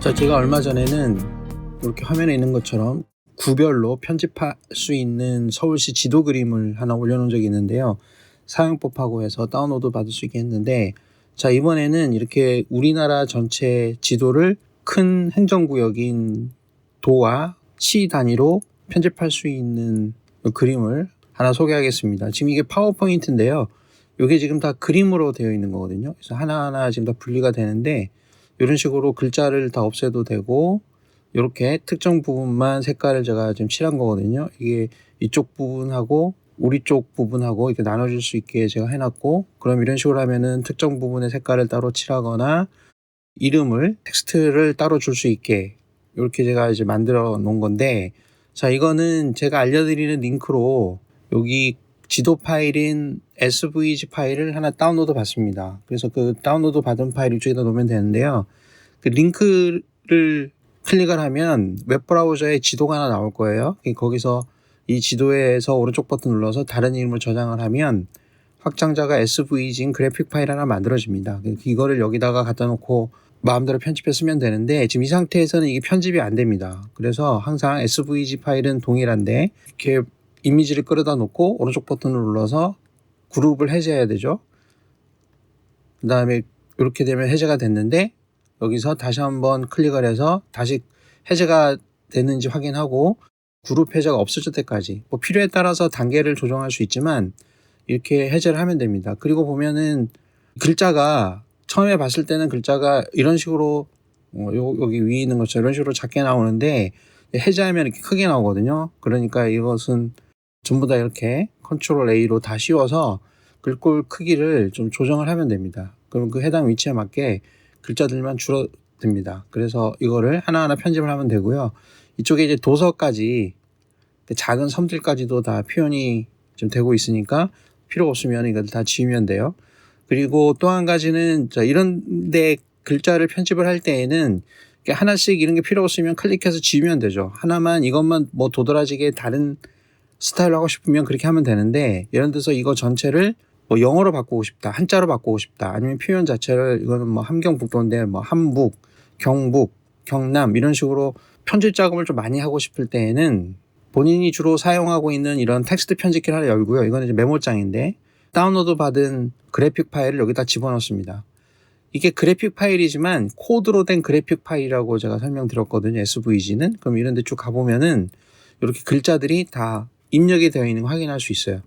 자, 제가 얼마 전에는 이렇게 화면에 있는 것처럼 구별로 편집할 수 있는 서울시 지도 그림을 하나 올려놓은 적이 있는데요. 사용법하고 해서 다운로드 받을 수 있게 했는데, 자, 이번에는 이렇게 우리나라 전체 지도를 큰 행정구역인 도와 시 단위로 편집할 수 있는 그림을 하나 소개하겠습니다. 지금 이게 파워포인트인데요. 이게 지금 다 그림으로 되어 있는 거거든요. 그래서 하나하나 지금 다 분리가 되는데, 이런 식으로 글자를 다 없애도 되고 이렇게 특정 부분만 색깔을 제가 지금 칠한 거거든요. 이게 이쪽 부분하고 우리 쪽 부분하고 이렇게 나눠질 수 있게 제가 해놨고 그럼 이런 식으로 하면은 특정 부분의 색깔을 따로 칠하거나 이름을 텍스트를 따로 줄 수 있게 이렇게 제가 이제 만들어 놓은 건데 자 이거는 제가 알려드리는 링크로 여기 지도 파일인 SVG 파일을 하나 다운로드 받습니다. 그래서 그 다운로드 받은 파일 이쪽에다 놓으면 되는데요. 그 링크를 클릭을 하면 웹브라우저에 지도가 하나 나올 거예요. 거기서 이 지도에서 오른쪽 버튼 눌러서 다른 이름을 저장을 하면 확장자가 SVG인 그래픽 파일 하나 만들어집니다. 이거를 여기다가 갖다 놓고 마음대로 편집해 쓰면 되는데 지금 이 상태에서는 이게 편집이 안 됩니다. 그래서 항상 SVG 파일은 동일한데 이렇게 이미지를 끌어다 놓고 오른쪽 버튼을 눌러서 그룹을 해제해야 되죠. 그 다음에 이렇게 되면 해제가 됐는데 여기서 다시 한번 클릭을 해서 다시 해제가 됐는지 확인하고 그룹 해제가 없어질 때까지 뭐 필요에 따라서 단계를 조정할 수 있지만 이렇게 해제를 하면 됩니다. 그리고 보면은 글자가 처음에 봤을 때는 글자가 이런 식으로 어, 요, 여기 위에 있는 것처럼 이런 식으로 작게 나오는데 해제하면 이렇게 크게 나오거든요. 그러니까 이것은 전부 다 이렇게 컨트롤 A로 다 씌워서 글꼴 크기를 좀 조정을 하면 됩니다. 그럼 그 해당 위치에 맞게 글자들만 줄어듭니다. 그래서 이거를 하나하나 편집을 하면 되고요. 이쪽에 이제 도서까지 그 작은 섬들까지도 다 표현이 좀 되고 있으니까 필요 없으면 이걸 다 지우면 돼요. 그리고 또 한 가지는 자 이런 데 글자를 편집을 할 때에는 하나씩 이런 게 필요 없으면 클릭해서 지우면 되죠. 하나만 이것만 뭐 도드라지게 다른 스타일로 하고 싶으면 그렇게 하면 되는데 예를 들어서 이거 전체를 뭐 영어로 바꾸고 싶다, 한자로 바꾸고 싶다, 아니면 표현 자체를 이거는 뭐 함경북도인데 뭐 함북, 경북, 경남 이런 식으로 편집 작업을 좀 많이 하고 싶을 때에는 본인이 주로 사용하고 있는 이런 텍스트 편집기를 하나 열고요. 이거는 이제 메모장인데 다운로드 받은 그래픽 파일을 여기다 집어넣습니다. 이게 그래픽 파일이지만 코드로 된 그래픽 파일이라고 제가 설명드렸거든요. SVG는. 그럼 이런 데 쭉 가보면은 이렇게 글자들이 다 입력이 되어 있는 거 확인할 수 있어요.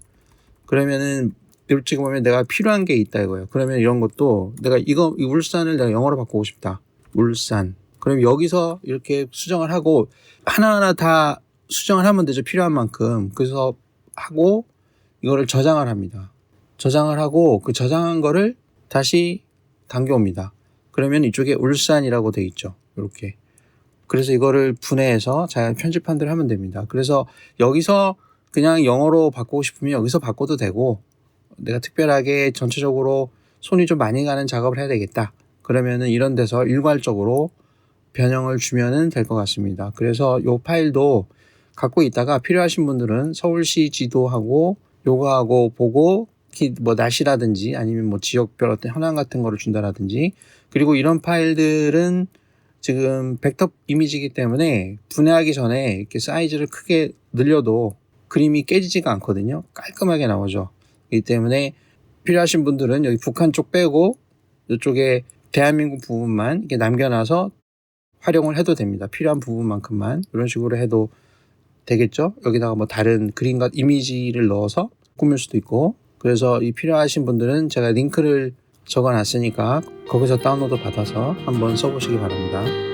그러면은 이렇게 보면 내가 필요한 게 있다 이거예요. 그러면 이런 것도 내가 이거 이 울산을 내가 영어로 바꾸고 싶다. 울산. 그럼 여기서 이렇게 수정을 하고 하나하나 다 수정을 하면 되죠. 필요한 만큼. 그래서 하고 이거를 저장을 합니다. 저장을 하고 그 저장한 거를 다시 당겨옵니다. 그러면 이쪽에 울산이라고 돼 있죠. 이렇게. 그래서 이거를 분해해서 잘 편집한 대로 하면 됩니다. 그래서 여기서 그냥 영어로 바꾸고 싶으면 여기서 바꿔도 되고 내가 특별하게 전체적으로 손이 좀 많이 가는 작업을 해야 되겠다. 그러면은 이런 데서 일괄적으로 변형을 주면은 될 것 같습니다. 그래서 이 파일도 갖고 있다가 필요하신 분들은 서울시 지도하고 요거하고 보고 뭐 날씨라든지 아니면 뭐 지역별 어떤 현황 같은 거를 준다라든지 그리고 이런 파일들은 지금 벡터 이미지이기 때문에 분해하기 전에 이렇게 사이즈를 크게 늘려도 그림이 깨지지가 않거든요. 깔끔하게 나오죠. 이기 때문에 필요하신 분들은 여기 북한 쪽 빼고 이쪽에 대한민국 부분만 이렇게 남겨놔서 활용을 해도 됩니다. 필요한 부분만큼만 이런 식으로 해도 되겠죠. 여기다가 뭐 다른 그림과 이미지를 넣어서 꾸밀 수도 있고 그래서 이 필요하신 분들은 제가 링크를 적어 놨으니까 거기서 다운로드 받아서 한번 써보시기 바랍니다.